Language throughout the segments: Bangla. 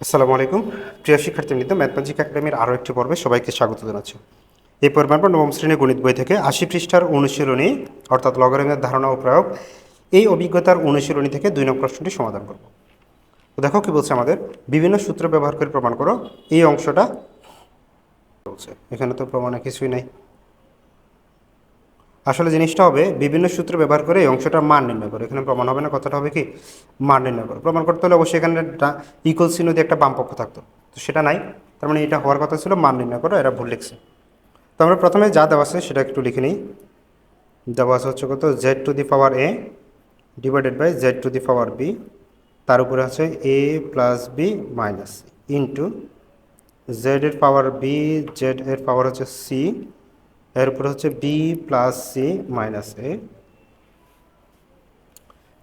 আসসালামু আলাইকুম। প্রিয় শিক্ষার্থীবৃন্দ ম্যাথমেটিক একাডেমির আরও একটি পর্বে সবাইকে স্বাগত জানাচ্ছি। এই পর্বে আমরা নবম শ্রেণির গণিত বই থেকে আশি পৃষ্ঠার অনুশীলনী, অর্থাৎ লগারিদমের ধারণা ও প্রয়োগ, এই অভিজ্ঞতার অনুশীলনী থেকে দুই নম্বর প্রশ্নটি সমাধান করব। দেখো কি বলছে আমাদের। বিভিন্ন সূত্র ব্যবহার করে প্রমাণ করো। এই অংশটা বলছে। এখানে তো প্রমাণে কিছুই নাই। আসলে জিনিসটা হবে, বিভিন্ন সূত্র ব্যবহার করে এই অংশটার মান নির্ণয় করো। এখানে প্রমাণ হবে না কথাটা হবে কি? মান নির্ণয় করো। প্রমাণ করতে হলে অবশ্যই এখানে ইকুয়াল চিহ্ন দিয়ে একটা বামপক্ষ থাকতো। তো সেটা নাই। তার মানে এটা হওয়ার কথা ছিল, মান নির্ণয় করো, এরা ভুল লিখছে। তো আমরা প্রথমে যা দেওয়া আছে সেটা একটু লিখে নিই। দেওয়া আছে হচ্ছে কত? Z to the power A divided by Z to the power B তার উপরে আছে A plus B minus into Z এর পাওয়ার বি জেড এর পাওয়ার হচ্ছে সি এর উপরে হচ্ছে B plus C minus A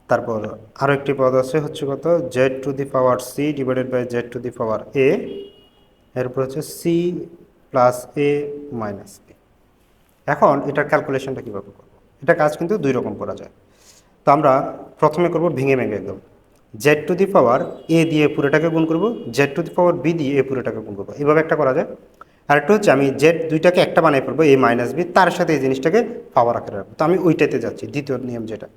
তারপর আরও একটি পদ আছে, হচ্ছে কত? Z to the power C divided by Z to the power A এর উপর হচ্ছে C plus A minus A এখন এটার ক্যালকুলেশনটা কীভাবে করব? এটা কাজ কিন্তু দুই রকম করা যায়। তো আমরা প্রথমে করব ভেঙে ভেঙে একদম। জেড টু দি পাওয়ার এ দিয়ে পুরোটাকে গুণ করব Z to the power B দিয়ে এ পুরোটাকে গুণ করব। এভাবে একটা করা যায়। আর একটা হচ্ছে আমি জেড দুইটাকে একটা বানিয়ে ফেলব এ মাইনাস বি তার সাথে এই জিনিসটাকে পাওয়ার আকারে রাখব। তো আমি ওইটাতে যাচ্ছি, দ্বিতীয় নিয়ম যেটা।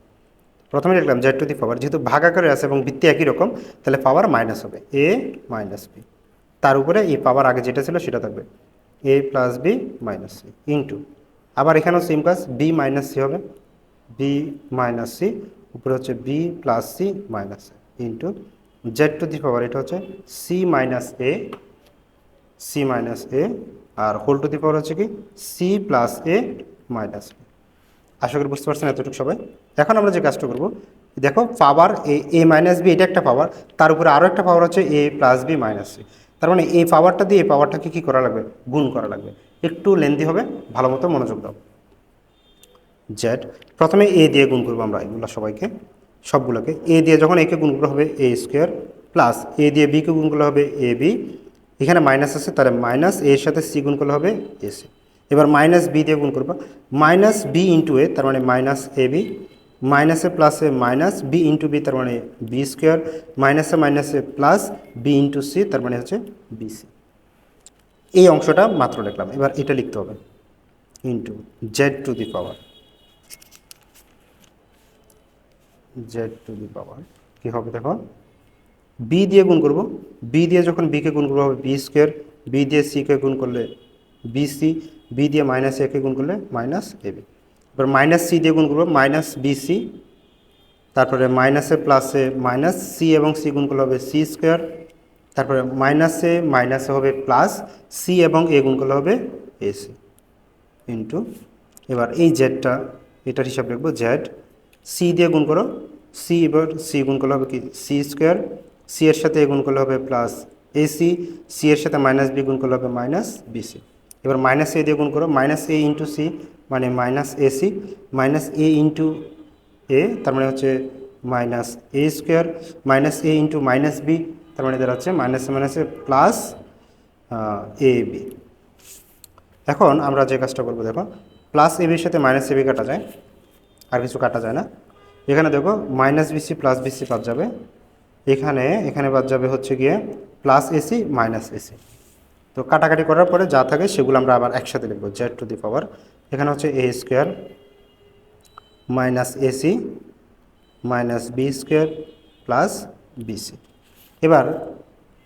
প্রথমে লিখলাম জেড টু দি পাওয়ার যেহেতু ভাগ আকারে আছে এবং ভিত্তি একই রকম, তাহলে পাওয়ার মাইনাস হবে এ মাইনাস বি তার উপরে এই পাওয়ার আগে যেটা ছিল সেটা থাকবে A plus B minus C into আবার এখানেও সেম কাজ বি মাইনাস সি হবে বি মাইনাস সি উপরে হচ্ছে B plus C minus into Z to the power এটা হচ্ছে C minus A C minus A R whole to the power হচ্ছে কি? C plus A minus B আশা করি বুঝতে পারছেন এতটুকু সবাই। এখন আমরা যে কাজটা করব, দেখো পাওয়ার এ এ মাইনাস বি এটা একটা পাওয়ার তার উপরে আরও একটা পাওয়ার হচ্ছে A plus B minus C তার মানে এই পাওয়ারটা দিয়ে এই পাওয়ারটাকে কী করা লাগবে? গুণ করা লাগবে। একটু লেন্দি হবে, ভালো মতো মনোযোগ দাও। জেড প্রথমে এ দিয়ে গুণ করব আমরা এগুলো সবাইকে। সবগুলোকে। এ দিয়ে যখন একে গুণ করা হবে এ স্কোয়ার প্লাস এ দিয়ে বিকে গুণ করলে হবে এ বি এখানে মাইনাস আছে, তাহলে মাইনাস এর সাথে সি গুণ করলে হবে এ সি এবার মাইনাস বি দিয়ে গুণ করব। মাইনাস বি ইন্টু এ তার মানে মাইনাস এ বি মাইনাসে প্লাসে মাইনাস বি ইন্টু বি তার মানে বি স্কোয়ার মাইনাসে মাইনাসে প্লাস বি ইন্টু সি তার মানে হচ্ছে বি সি এই অংশটা মাত্র লিখলাম। এবার এটা লিখতে হবে into Z to the power Z to the power কী হবে দেখো? বি দিয়ে গুণ করব। বি দিয়ে যখন বিকে গুণ করব, হবে বি স্কোয়ার বি দিয়ে সিকে গুণ করলে বি সি বি দিয়ে মাইনাস একে গুণ করলে মাইনাস এ বি এবার মাইনাস সি দিয়ে গুণ করব মাইনাস বি সি তারপরে মাইনাসে প্লাসে মাইনাস সি এবং সি গুণ করলে হবে সি স্কোয়ার তারপরে মাইনাসে মাইনাসে হবে প্লাস সি এবং এ গুণ করলে হবে এ সি ইন্টু এবার এই জেডটা এটার হিসাব লিখব জেড সি দিয়ে গুণ করো সি এবার সি গুণ করলে হবে কি? সি স্কোয়ার সি এর সাথে এ গুণ করলে হবে প্লাস এ সি এর সাথে মাইনাস বি গুণ করলে হবে মাইনাস বি সি এবার মাইনাস এ দিয়ে গুণ করো মাইনাস এ ইন্টু সি মানে minus A C minus A into A তার মানে হচ্ছে minus A square minus A into minus B তার মানে দাঁড়াচ্ছে মাইনাস মাইনাসে প্লাস এ বি এখন আমরা যে কাজটা করব, দেখো প্লাস এ বির সাথে মাইনাস এ বি কাটা যায়, আর কিছু কাটা যায় না। এখানে দেখো মাইনাস বিসি প্লাস বিসি বাদ যাবে এখানে এখানে বাদ যাবে হচ্ছে গিয়ে প্লাস এসি মাইনাস এসি তো কাটাকাটি করার পরে যা থাকে সেগুলো আমরা আবার একসাথে লিখব জেড টু দি পাওয়ার এখানে হচ্ছে A square minus AC minus B square plus BC এবার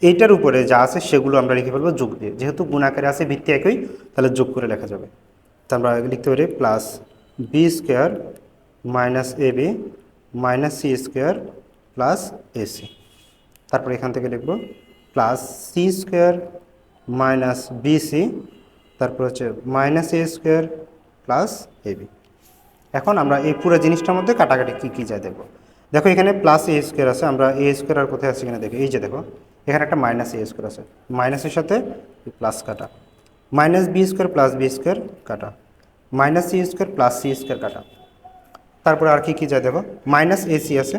এইটার উপরে যা আছে সেগুলো আমরা লিখে ফেলব যোগ দিয়ে। যেহেতু গুণাকারে আছে, ভিত্তি একই, তাহলে যোগ করে লেখা যাবে। তা আমরা লিখতে পারি plus B square minus A B minus C square plus AC তারপর এখান থেকে লিখব plus C square minus BC তারপর হচ্ছে minus A square plus AB এখন আমরা এই পুরো জিনিসটার মধ্যে কাটাকাটি কী কী যায় দেখব। দেখো এখানে প্লাস এ স্কোয়ার আছে, আমরা এ স্কোয়ার আর কোথায় আছে কিনা দেখি। এই যে দেখো, এখানে একটা মাইনাস এ স্কোয়ার আছে। মাইনাসের সাথে প্লাস কাটা। Minus B square plus B square কাটা। Minus C square plus C square কাটা। তারপরে আর কি, কী যায় দেখো? মাইনাস এসি আছে।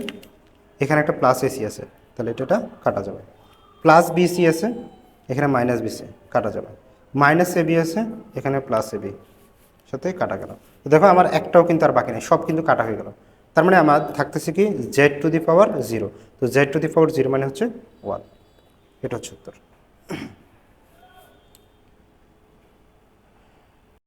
এখানে একটা প্লাস এসি আছে, তাহলে এটা কাটা যাবে। প্লাস বিসি আছে, এখানে মাইনাস বিসি কাটা যাবে। মাইনাস এবি আছে, এখানে প্লাস এবি সাথে কাটা গেল। দেখো আমার একটাও কিন্তু আর বাকি নেই, সব কিন্তু কাটা হয়ে গেল। তার মানে আমার থাকতেছে কি Z to the power zero তো Z to the power zero মানে হচ্ছে ওয়ান এটা হচ্ছে উত্তর।